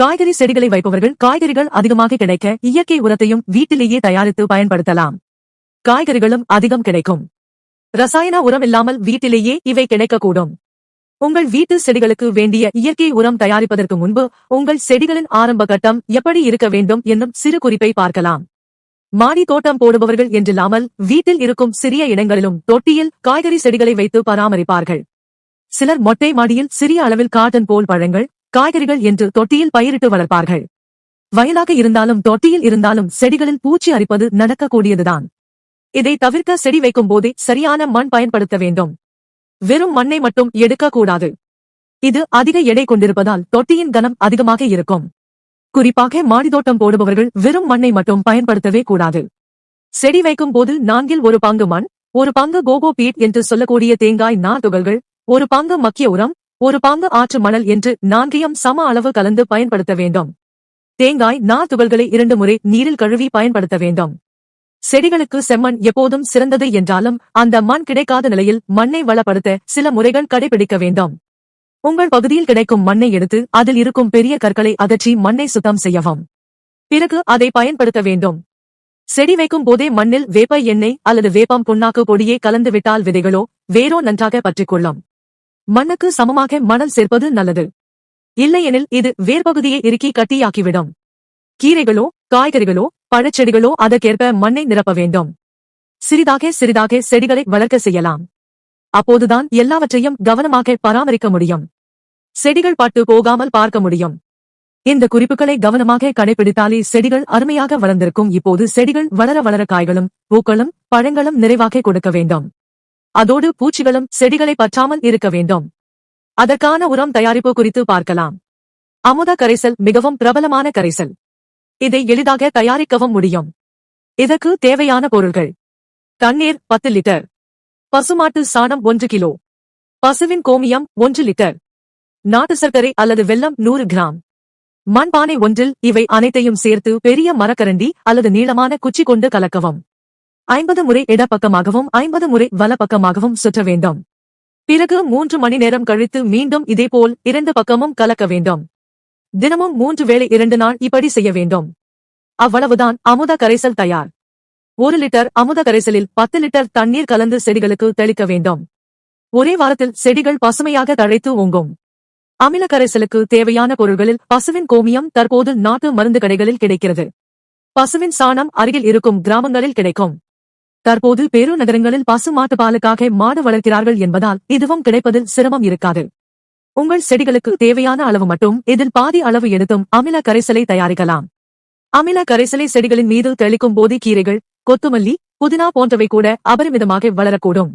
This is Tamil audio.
காய்கறி செடிகளை வைப்பவர்கள் காய்கறிகள் அதிகமாக கிடைக்க இயற்கை உரத்தையும் வீட்டிலேயே தயாரித்து பயன்படுத்தலாம். காய்கறிகளும் அதிகம் கிடைக்கும். ரசாயன உரம் இல்லாமல் வீட்டிலேயே இவை கிடைக்கக்கூடும். உங்கள் வீட்டு செடிகளுக்கு வேண்டிய இயற்கை உரம் தயாரிப்பதற்கு முன்பு உங்கள் செடிகளின் ஆரம்ப கட்டம் எப்படி இருக்க வேண்டும் என்னும் சிறு குறிப்பை பார்க்கலாம். மாடி தோட்டம் போடுபவர்கள் என்றில்லாமல் வீட்டில் இருக்கும் சிறிய இடங்களிலும் தொட்டியில் காய்கறி செடிகளை வைத்து பராமரிப்பார்கள். சிலர் மொட்டை மாடியில் சிறிய அளவில் காட்டன் போல் பழங்கள் காய்கறிகள் என்று தொட்டியில் பயிரிட்டு வளர்ப்பார்கள். வயலாக இருந்தாலும் தொட்டியில் இருந்தாலும் செடிகளில் பூச்சி அரிப்பது நடக்கக்கூடியதுதான். இதை தவிர்க்க செடி வைக்கும் போதே சரியான மண் பயன்படுத்த வேண்டும். வெறும் மண்ணை மட்டும் எடுக்கக்கூடாது. இது அதிக எடை கொண்டிருப்பதால் தொட்டியின் கனம் அதிகமாக இருக்கும். குறிப்பாக மாடித்தோட்டம் போடுபவர்கள் வெறும் மண்ணை மட்டும் பயன்படுத்தவே கூடாது. செடி வைக்கும் போது நான்கில் ஒரு பங்கு மண் ஒரு பங்கு கோகோ பீட் என்று சொல்லக்கூடிய தேங்காய் நார் துகள்கள் ஒரு பங்கு மக்கிய உரம் ஒரு பங்கு ஆற்று மணல் என்று நான்கையும் சம அளவு கலந்து பயன்படுத்த வேண்டும். தேங்காய் நார் துகள்களை இரண்டு முறை நீரில் கழுவி பயன்படுத்த வேண்டும். செடிகளுக்கு செம்மண் எப்போதும் சிறந்தது என்றாலும் அந்த மண் கிடைக்காத நிலையில் மண்ணை வளப்படுத்த சில முறைகள் கடைபிடிக்க வேண்டும். உங்கள் பகுதியில் கிடைக்கும் மண்ணை எடுத்து அதில் இருக்கும் பெரிய கற்களை அகற்றி மண்ணை சுத்தம் செய்யவும். பிறகு அதை பயன்படுத்த வேண்டும். செடி வைக்கும் போதே மண்ணில் வேப்ப எண்ணெய் அல்லது வேப்பம் புண்ணாக்கு பொடியை கலந்து விட்டால் விதைகளோ வேரோ நன்றாக பற்றிக்கொள்ளும் மண்ணுக்கு சமமாக மணல் சேர்ப்பது நல்லது. இல்லையெனில் இது வேர்பகுதியை இறுக்கி கட்டியாக்கிவிடும். கீரைகளோ காய்கறிகளோ பழச்செடிகளோ அதற்கேற்ப மண்ணை நிரப்ப வேண்டும். சிறிதாக சிறிதாக செடிகளை வளர்க்க செய்யலாம். அப்போதுதான் எல்லாவற்றையும் கவனமாக பராமரிக்க முடியும். செடிகள் பட்டு போகாமல் பார்க்க முடியும். இந்த குறிப்புகளை கவனமாக கடைபிடித்தாலே செடிகள் அருமையாக வளர்ந்திருக்கும். இப்போது செடிகள் வளர வளர காய்களும் பூக்களும் பழங்களும் நிறைவாக கொடுக்க வேண்டும். அதோடு பூச்சிகளும் செடிகளை பற்றாமல் இருக்க வேண்டும். அதற்கான உரம் தயாரிப்பு குறித்து பார்க்கலாம். அமுத கரைசல் மிகவும் பிரபலமான கரைசல். இதை எளிதாக தயாரிக்கவும் முடியும். இதற்கு தேவையான பொருள்கள். தண்ணீர் பத்து லிட்டர். பசுமாட்டு சாணம் ஒன்று கிலோ. பசுவின் கோமியம் ஒன்று லிட்டர். நாட்டு சர்க்கரை அல்லது வெள்ளம் நூறு கிராம். மண்பானை ஒன்றில் இவை அனைத்தையும் சேர்த்து பெரிய மரக்கரண்டி அல்லது நீளமான குச்சி கொண்டு கலக்கவும். ஐம்பது முறை இடப்பக்கமாகவும் ஐம்பது முறை வலப்பக்கமாகவும் சுற்ற வேண்டும். பிறகு மூன்று மணி நேரம் கழித்து மீண்டும் இதேபோல் இரண்டு பக்கமும் கலக்க வேண்டும். தினமும் மூன்று வேளை இரண்டு நாள் இப்படி செய்ய வேண்டும். அவ்வளவுதான் அமுத கரைசல் தயார். ஒரு லிட்டர் அமுத கரைசலில் பத்து லிட்டர் தண்ணீர் கலந்து செடிகளுக்கு தெளிக்க வேண்டும். ஒரே வாரத்தில் செடிகள் பசுமையாக தழைத்து ஓங்கும். அமில கரைசலுக்கு தேவையான பொருள்களில் பசுவின் கோமியம் தற்போது நாட்டு மருந்து கடைகளில் கிடைக்கிறது. பசுவின் சாணம் அருகில் இருக்கும் கிராமங்களில் கிடைக்கும். தற்போது பெருநகரங்களில் பசு மாட்டு பாலுக்காக மாடு வளர்க்கிறார்கள் என்பதால் இதுவும் கிடைப்பதில் சிரமம் இருக்காது. உங்கள் செடிகளுக்கு தேவையான அளவு மட்டும் இதில் பாதி அளவு எடுத்தும் அமில கரைசலை தயாரிக்கலாம். அமில கரைசலை செடிகளின் மீது தெளிக்கும் போது கீரைகள் கொத்துமல்லி புதினா போன்றவை கூட அபரிமிதமாக வளரக்கூடும்.